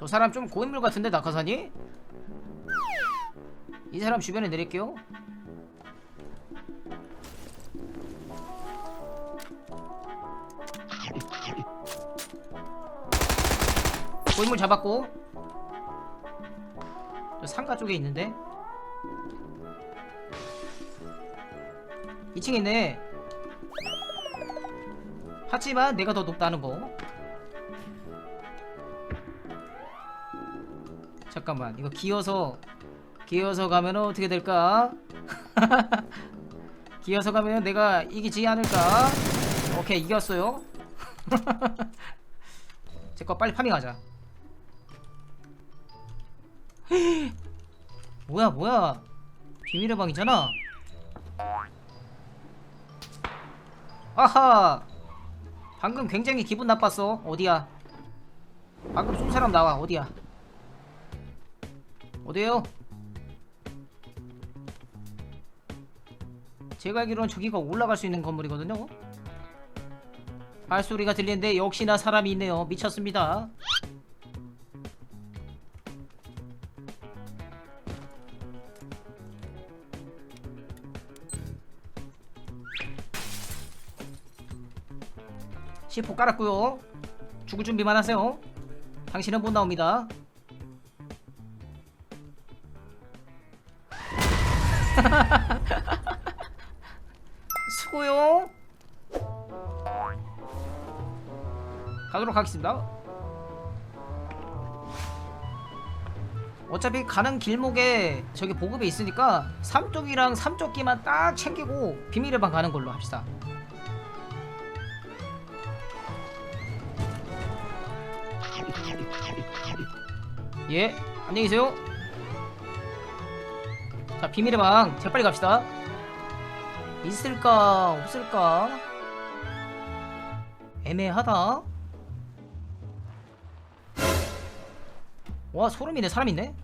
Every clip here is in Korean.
저 사람 좀 고인물 같은데 낙하산이? 이 사람 주변에 내릴게요. 고인물 잡았고. 저 상가 쪽에 있는데. 2층에 있네. 하지만 내가 더 높다는 거 잠깐만 이거 기어서 기어서 가면 어떻게 될까? 기어서 가면 내가 이기지 않을까? 오케이 이겼어요. 제 거 빨리 파밍하자. 뭐야 뭐야? 비밀의 방이잖아. 아하! 방금 굉장히 기분 나빴어. 어디야? 방금 쏜 사람 나와. 어디야 어디에요? 제가 알기로는 저기가 올라갈 수 있는 건물이거든요. 발소리가 들리는데 역시나 사람이 있네요. 미쳤습니다. C4 깔았고요. 죽을 준비만 하세요. 당신은 못 나옵니다 수고요. 가도록 하겠습니다. 어차피 가는 길목에 저기 보급이 있으니까 삼쪽이랑 삼쪽기만 딱 챙기고 비밀의 방 가는 걸로 합시다. 예 안녕히 계세요 자 비밀의 방 재빨리 갑시다. 있을까 없을까? 애매하다. 와 소름이네 사람 있네.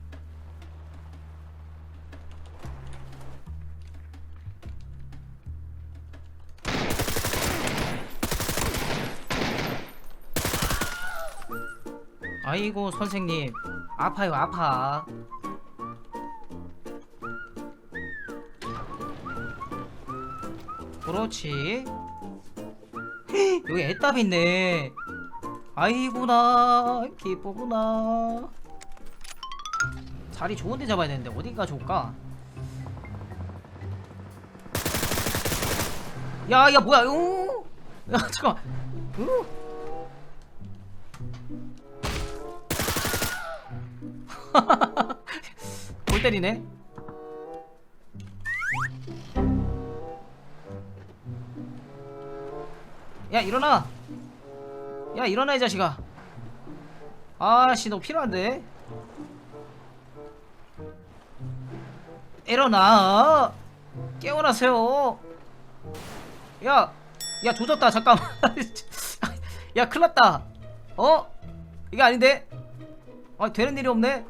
아이고 선생님. 아파요 아파 그렇지. 여기 애답 있네. 아이구나. 기쁘구나. 자리 좋은데 잡아야 되는데 어디가 좋을까? 야야 뭐야? 우! 야 잠깐 우! 골 때리네 야 일어나 야 일어나 이 자식아 아씨 너 필요한데 일어나 깨어나세요 야, 야 조졌다 잠깐만 야 큰일났다 어? 이게 아닌데? 아 되는 일이 없네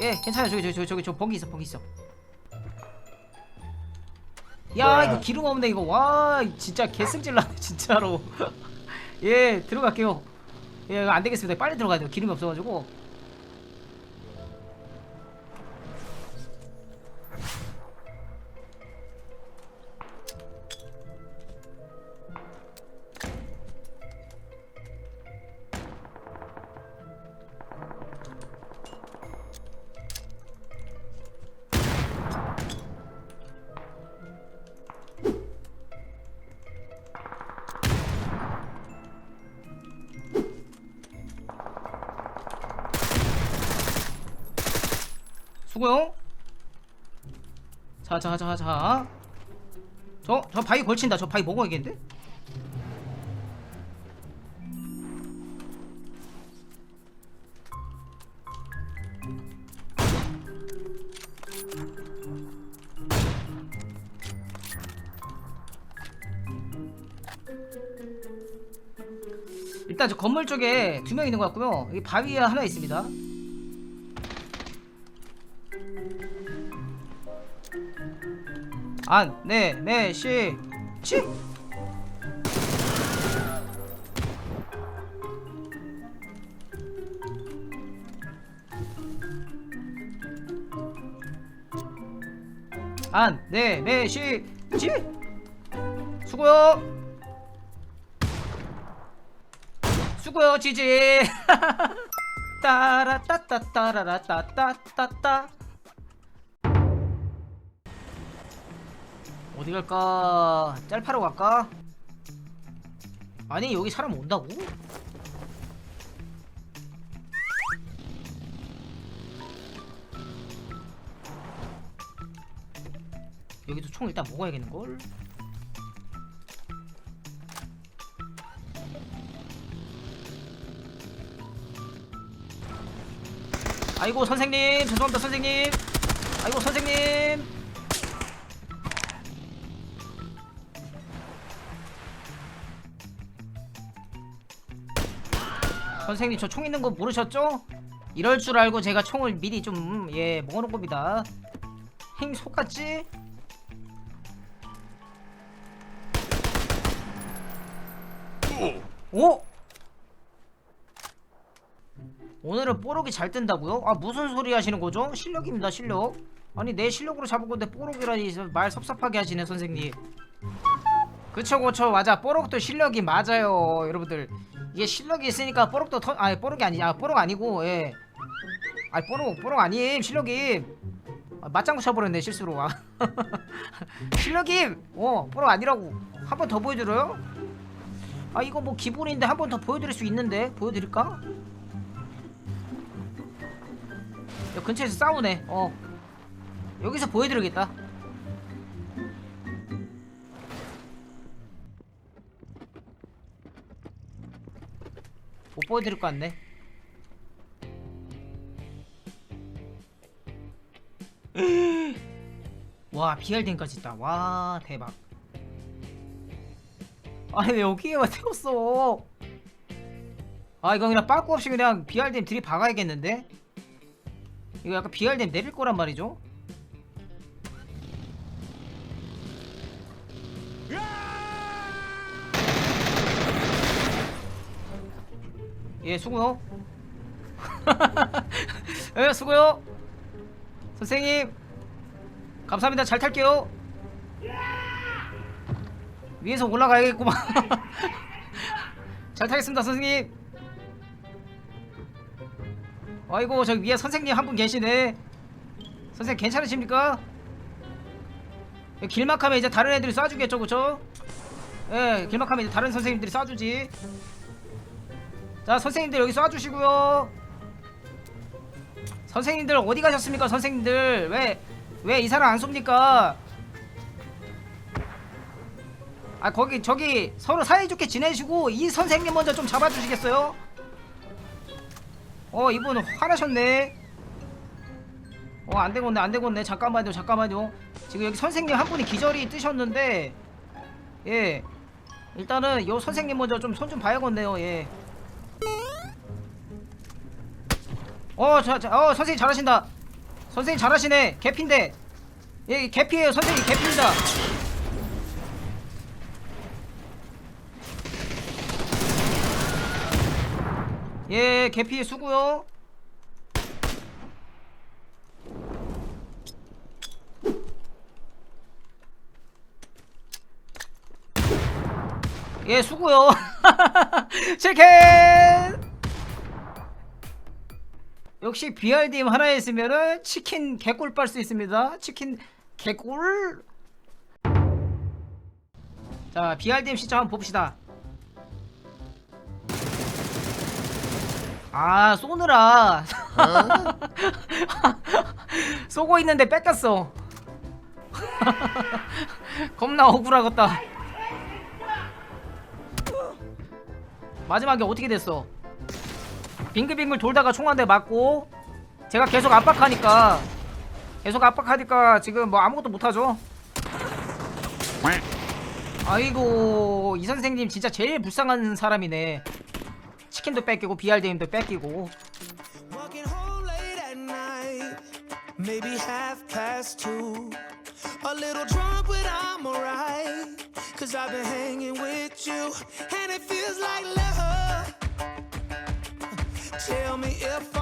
예 괜찮아 저기 저기 저기 저기 저 버기 있어 버기 있어 야 이거 기름 없네 이거. 와 진짜 개승질 나네 진짜로. 예 들어갈게요. 예 이거 안 되겠습니다. 빨리 들어가야 돼요. 기름이 없어가지고 고요? 자자자자. 저 저 바위 걸친다. 저 바위 먹어야겠는데 일단 저 건물 쪽에 두 명 있는 것 같고요. 여기 바위에 하나 있습니다 안, 네, 네, 시, 치! 안, 네, 네, 시, 치! 수고요! 수고요, 지지! 따라따따따라라따따따따 어디 갈까? 짤파러 갈까? 아니 여기 사람 온다고? 여기도 총 일단 먹어야겠는걸? 아이고 선생님 죄송합니다 선생님 아이고 선생님 선생님 저 총 있는 거 모르셨죠? 이럴 줄 알고 제가 총을 미리 좀 예 먹어놓은 겁니다 행 속았지? 오? 오늘은 뽀록이 잘 뜬다고요? 아 무슨 소리 하시는 거죠? 실력입니다 실력 아니 내 실력으로 잡은 건데 뽀록이라니 말 섭섭하게 하시네 선생님 그쵸 그쵸. 맞아. 뽀록도 실력이 맞아요 여러분들. 이게 실력이 있으니까 뽀록도 터... 아니 뽀록이 아니 아 뽀록 아니고 예. 아니 뽀록 뽀록 아님 실력이 아, 맞장구 쳐버렸네 실수로. 아. 실력이 어 뽀록 아니라고. 한 번 더 보여드려요? 아 이거 뭐 기본인데 한 번 더 보여드릴 수 있는데? 보여드릴까? 야, 근처에서 싸우네. 어. 여기서 보여드리겠다 못 보여드릴 것 같네. 와 BRD까지 있다. 와 대박. 아니 왜 여기에만 태웠어? 아 이거 그냥 빠꾸 없이 그냥 BRDM 들이 박아야겠는데? 이거 약간 BRDM 내릴 거란 말이죠 예 수고요. 예 수고요. 선생님 감사합니다. 잘 탈게요. 위에서 올라가야겠구만. 잘 타겠습니다 선생님. 아이고 저기 위에 선생님 한 분 계시네. 선생님 괜찮으십니까? 예, 길막하면 이제 다른 애들이 쏴주겠죠 그쵸? 예 길막하면 이제 다른 선생님들이 쏴주지 자 선생님들 여기 쏴주시고요. 선생님들 어디 가셨습니까 선생님들? 왜 왜 이 사람 안 쏩니까? 아 거기 저기 서로 사이좋게 지내시고 이 선생님 먼저 좀 잡아주시겠어요? 어 이분 화나셨네. 어 안되겠네 안되겠네. 잠깐만요 잠깐만요. 지금 여기 선생님 한 분이 기절이 뜨셨는데 예. 일단은 요 선생님 먼저 좀 손좀 봐야겠네요 예 어, 자, 자, 어, 선생님 잘하신다. 선생님 잘하시네. 개피인데. 예, 개피예요. 선생님 개피입니다. 예, 개피 수고요. 예, 수고요. 칠캔! 역시 BRDM 하나에 있으면은 치킨 개꿀 빨 수 있습니다. 치킨 개꿀. 자, BRDM 시점 한번 봅시다. 아, 쏘느라. 쏘고 있는데 뺏겼어. 겁나 억울하겠다. 마지막에 어떻게 됐어? 빙글빙글 돌다가 총 한 대 맞고 제가 계속 압박하니까 계속 압박하니까 지금 뭐 아무것도 못하죠 아이고 이 선생님 진짜 제일 불쌍한 사람이네 치킨도 뺏기고 BRDM도 뺏기고. Cause I've been hanging with you, and it feels like love. Tell me if I'm